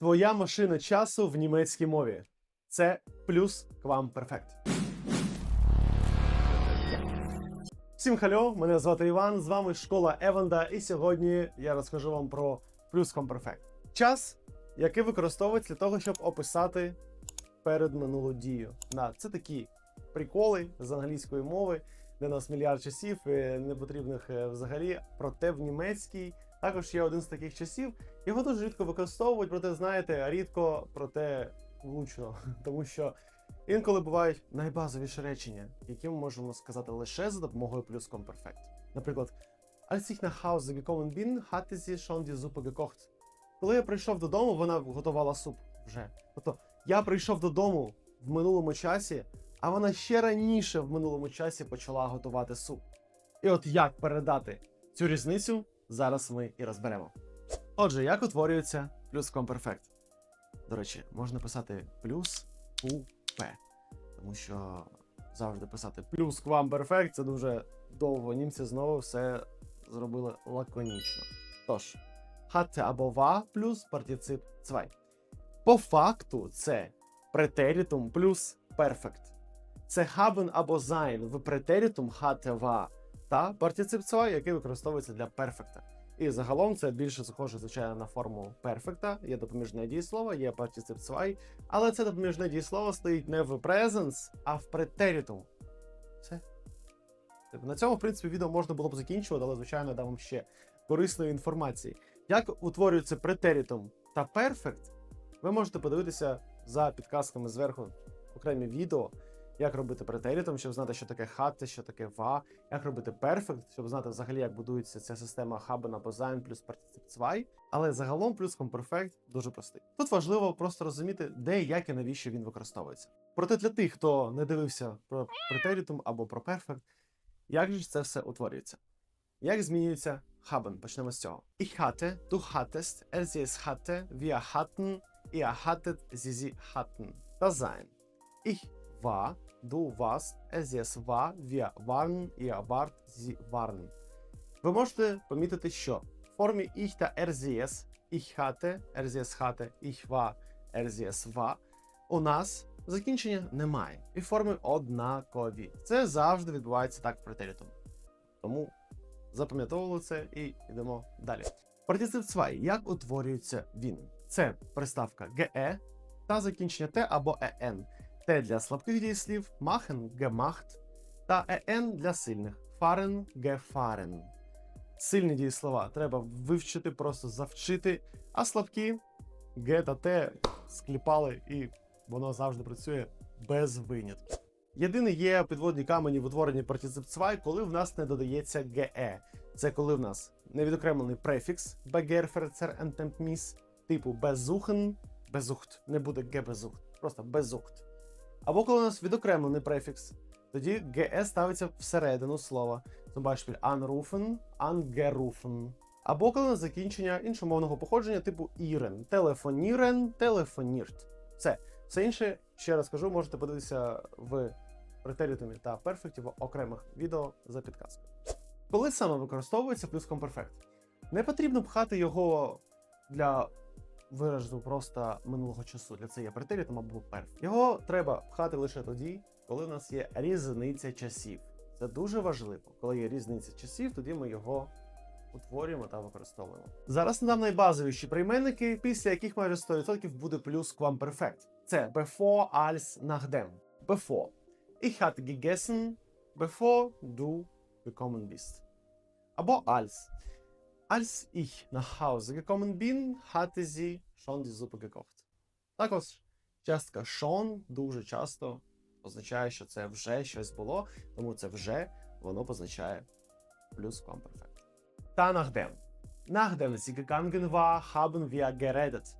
Твоя машина часу в німецькій мові. Це плюс Квамперфект. Всім хальо, мене звати Іван. З вами школа Еванда, і сьогодні я розкажу вам про плюс Квамперфект. Час, який використовується для того, щоб описати передминулу дію. На це такі приколи з англійської мови, де нас мільярд часів і непотрібних е, взагалі. Проте в німецькій також є один з таких часів. Його дуже рідко використовують, проте знаєте, рідко, проте влучно, тому що інколи бувають найбазовіші речення, які ми можемо сказати лише за допомогою плюскомперфект. Наприклад, als ich nach Hause gekommen bin, hatte sie. Коли я прийшов додому, вона готувала суп вже. Тобто я прийшов додому в минулому часі, а вона ще раніше в минулому часі почала готувати суп. І от як передати цю різницю, зараз ми і розберемо. Отже, як утворюється плюскомперфект? До речі, можна писати плюс УП, тому що завжди писати плюс квамперфект це дуже довго. Німці знову все зробили лаконічно. Тож, hatte або ва плюс партицип 2. По факту це претерітум плюс перфект. Це haben або sein в претерітум hatte ва та партицип 2, який використовується для перфекта. І загалом це більше схоже, звичайно, на форму перфекта. Є допоміжне дієслово, є 2, але це допоміжне дієслово стоїть не в presence, а в претерітум. Все. Тобто На цьому, в принципі, відео можна було б закінчувати, але, звичайно, дам вам ще корисної інформації. Як утворюється претерітум та перфект, ви можете подивитися за підказками зверху окремі відео, як робити претерітум, щоб знати, що таке хати, що таке ва, як робити перфект, щоб знати взагалі, як будується ця система хабен або зайн плюс партицип 2. Але загалом плюс комперфект дуже простий. Тут важливо просто розуміти, де, як і навіщо він використовується. Проте для тих, хто не дивився про претерітум або про перфект, як же це все утворюється? Як змінюється haben? Почнемо з цього. Ich hatte, du hattest, er sie es hatte, wir hatten, ihr hattet, sie sie hatten. Das du warst, er sie es war, wir waren, ihr wart, sie waren. Ви можете помітити, що в формі ich та es, ich hatte, es hatte, ich war, es war, у нас закінчення немає. І форми однакові. Це завжди відбувається так в претерітум. Тому запам'ятовували це і йдемо далі. Партицип 2. Як утворюється він? Це приставка GE та закінчення Т або EN. Т для слабких дієслів, machen, gemacht та EN для сильних fahren, gefahren. Сильні дієслова треба вивчити, просто завчити, а слабкі Г та Т скліпали, і воно завжди працює без винятків. Єдиний є підводні камені в утворенні партицип 2, коли в нас не додається GE. Це коли в нас невідокремлений префікс begerferzer entempmis, типу besuchen, безухт, не буде gebezухт, просто безухт. Або коли у нас відокремлений префікс, тоді GE ставиться всередину слова. Zum anrufen, angerufen. Або коли у нас закінчення іншомовного походження, типу iren, телефонірен, телефонірт. Все. Все інше, ще раз кажу, можете подивитися в претерітумі та перфекті в окремих відео за підказкою. Коли саме використовується плюскомперфект? Не потрібно пхати його для виражу просто минулого часу. Для це є претерітум або перф. Його треба пхати лише тоді, коли в нас є різниця часів. Це дуже важливо. Коли є різниця часів, тоді ми його утворюємо та використовуємо. Зараз надам найбазовіші прийменники, після яких майже 100% буде плюс квамперфект. Це before, als, nachdem. Before. Ich hatte gegessen, bevor du gekommen bist. Або als. Als ich nach Hause gekommen bin, hatte sie schon die Suppe gekocht. Також частка schon дуже часто означає, що це вже щось було, тому це вже воно позначає плюс квамперфект. Та nachdem. Nachdem sie gegangen war, haben wir geredet.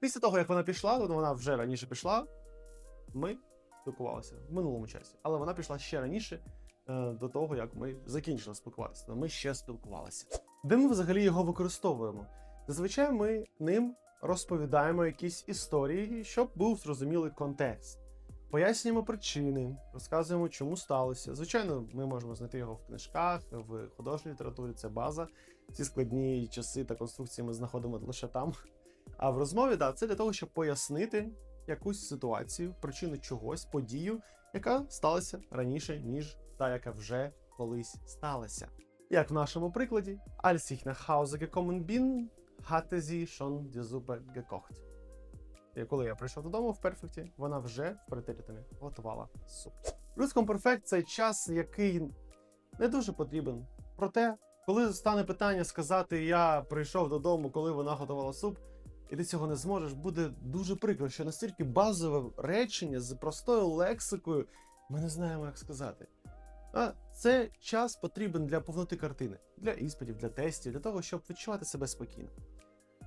Після того, як вона пішла, ну вона вже раніше пішла, ми спілкувалися в минулому часі. Але вона пішла ще раніше е, до того, як ми закінчили спілкуватися. Ми ще спілкувалися. Де ми взагалі його використовуємо? Зазвичай ми ним розповідаємо якісь історії, щоб був зрозумілий контекст. Пояснюємо причини, розказуємо, чому сталося. Звичайно, ми можемо знайти його в книжках, в художній літературі це база. Ці складні часи та конструкції ми знаходимо лише там. А в розмові, да, це для того, щоб пояснити якусь ситуацію, причину чогось, подію, яка сталася раніше, ніж та, яка вже колись сталася. Як в нашому прикладі, als ich nach Hause gekommen bin, hatte sie. І коли я прийшов додому в перфекті, вона вже в претеритумі готувала суп. Руском перфект це час, який не дуже потрібен. Проте, коли стане питання сказати Я прийшов додому, коли вона готувала суп, і ти цього не зможеш, буде дуже прикро, що настільки базове речення з простою лексикою ми не знаємо, як сказати. Це час потрібен для повноти картини, для іспитів, для тестів, для того, щоб відчувати себе спокійно.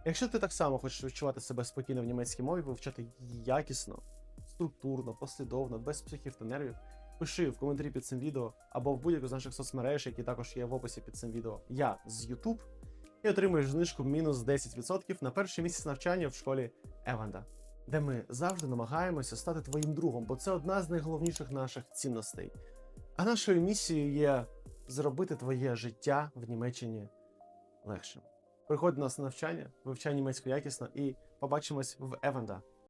Якщо ти так само хочеш відчувати себе спокійно в німецькій мові, вивчати її якісно, структурно, послідовно, без психів та нервів, пиши в коментарі під цим відео або в будь-яку з наших соцмереж, які також є в описі під цим відео. Я з YouTube і отримуєш знижку мінус 10% на перший місяць навчання в школі Еванда, де ми завжди намагаємося стати твоїм другом, бо це одна з найголовніших наших цінностей. А нашою місією є зробити твоє життя в Німеччині легшим. Приходь до нас на навчання, вивчай німецьку якісно і побачимось в Еванда.